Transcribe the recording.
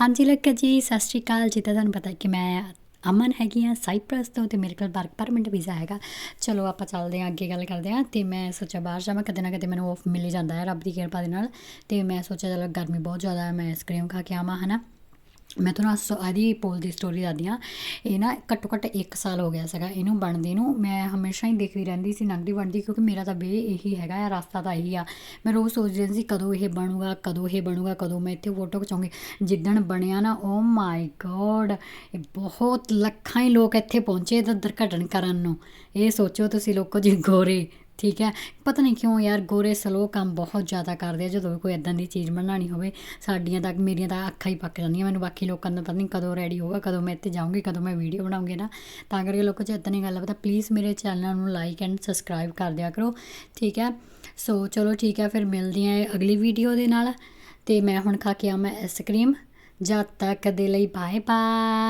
ਹਾਂਜੀ ਲੱਗਾ ਜੀ, ਸਤਿ ਸ਼੍ਰੀ ਅਕਾਲ। ਜਿੱਦਾਂ ਤੁਹਾਨੂੰ ਪਤਾ ਕਿ ਮੈਂ ਅਮਨ ਹੈਗੀ ਆ ਸਾਈਪ੍ਰਸ ਤੋਂ ਤੇ ਮੇਰੇ ਕੋਲ ਵਰਕ ਪਰਮਿਟ ਵੀਜ਼ਾ ਹੈਗਾ। ਚਲੋ ਆਪਾਂ ਚੱਲਦੇ ਹਾਂ, ਅੱਗੇ ਗੱਲ ਕਰਦੇ ਹਾਂ ਤੇ ਮੈਂ ਸੋਚਿਆ ਬਾਹਰ ਜਾਵਾਂ, ਕਦੇ ਨਾ ਕਦੇ ਮੈਨੂੰ ਆਫ ਮਿਲ ਜਾਂਦਾ ਹੈ ਰੱਬ ਦੀ ਕਿਰਪਾ ਦੇ ਨਾਲ। ਤੇ ਮੈਂ ਸੋਚਿਆ, ਚਲੋ ਗਰਮੀ ਬਹੁਤ ਜ਼ਿਆਦਾ ਹੈ, ਮੈਂ ਆਈਸਕ੍ਰੀਮ ਖਾ ਕੇ ਆਵਾਂ, ਹਨਾ? ਮੈਂ ਤੁਹਾਨੂੰ ਅੱਜ ਆਦੀ ਪੋਲ ਦੀ ਸਟੋਰੀ ਦੱਸਦੀ ਹਾਂ। ਇਹ ਨਾ ਘੱਟੋ ਘੱਟ 1 ਸਾਲ ਹੋ ਗਿਆ ਸੀਗਾ, ਇਹਨੂੰ ਬਣਦੇ ਨੂੰ। ਮੈਂ ਹਮੇਸ਼ਾ ਹੀ ਦੇਖਦੀ ਰਹਿੰਦੀ ਸੀ, ਨੰਗਦੀ ਬਣਦੀ ਕਿਉਂਕਿ ਮੇਰਾ ਤਾਂ ਵੇ ਇਹੀ ਹੈਗਾ ਆ, ਰਸਤਾ ਤਾਂ ਇਹੀ ਆ। ਮੈਂ ਰੋਜ਼ ਸੋਚਦੀ ਰਹਿੰਦੀ ਸੀ, ਕਦੋਂ ਇਹ ਬਣੂਗਾ, ਕਦੋਂ ਇਹ ਬਣੂਗਾ, ਕਦੋਂ ਮੈਂ ਇੱਥੇ ਫੋਟੋ ਖਿਚਾਉਂਗੀ। ਜਿੱਦਣ ਬਣਿਆ ਨਾ ਓ ਮਾਈ ਗੋਡ ਇਹ ਬਹੁਤ ਲੱਖਾਂ ਹੀ ਲੋਕ ਇੱਥੇ ਪਹੁੰਚੇ ਤਾਂ ਦੁਰਘਟਨ ਕਰਨ ਨੂੰ। ਇਹ ਸੋਚੋ ਤੁਸੀਂ ਲੋਕੋ ਜੀ, ਗੋਰੇ। ਠੀਕ ਹੈ। ਪਤਾ ਨਹੀਂ ਕਿਉਂ ਯਾਰ ਗੋਰੇ ਸਲੋ ਕੰਮ ਬਹੁਤ ਜ਼ਿਆਦਾ ਕਰਦੇ ਆ, ਜਦੋਂ ਵੀ ਕੋਈ ਇਦਾਂ ਦੀ ਚੀਜ਼ ਬਣਾਉਣੀ ਹੋਵੇ, ਸਾਡੀਆਂ ਤਾਂ ਮੇਰੀਆਂ ਤਾਂ ਅੱਖਾਂ ਹੀ ਪੱਕ ਜਾਂਦੀਆਂ, ਮੈਨੂੰ ਬਾਕੀ ਲੋਕਾਂ ਦਾ ਪਤਾ ਨਹੀਂ ਕਦੋਂ ਰੈਡੀ ਹੋਊਗਾ, ਕਦੋਂ ਮੈਂ ਇੱਥੇ ਜਾਊਂਗੀ, ਕਦੋਂ ਮੈਂ ਵੀਡੀਓ ਬਣਾਉਂਗੀ ਨਾ। ਤਾਂ ਕਰਕੇ ਲੋਕਾਂ 'ਚ ਇਦਾਂ ਦੀ ਗੱਲ ਆ, ਪਤਾ ਪਲੀਜ਼ ਮੇਰੇ ਚੈਨਲ ਨੂੰ ਲਾਈਕ ਐਂਡ ਸਬਸਕ੍ਰਾਈਬ ਕਰ ਦਿਆ ਕਰੋ, ਠੀਕ ਹੈ। ਸੋ ਚਲੋ ਠੀਕ ਹੈ, ਫਿਰ ਮਿਲਦੀ ਹਾਂ ਅਗਲੀ ਵੀਡੀਓ ਦੇ ਨਾਲ, ਤੇ ਮੈਂ ਹੁਣ ਖਾ ਕੇ ਆਵਾਂ ਆਈਸਕ੍ਰੀਮ ਜਦ ਤੱਕ ਦੇ ਲਈ ਬਾਏ ਬਾਏ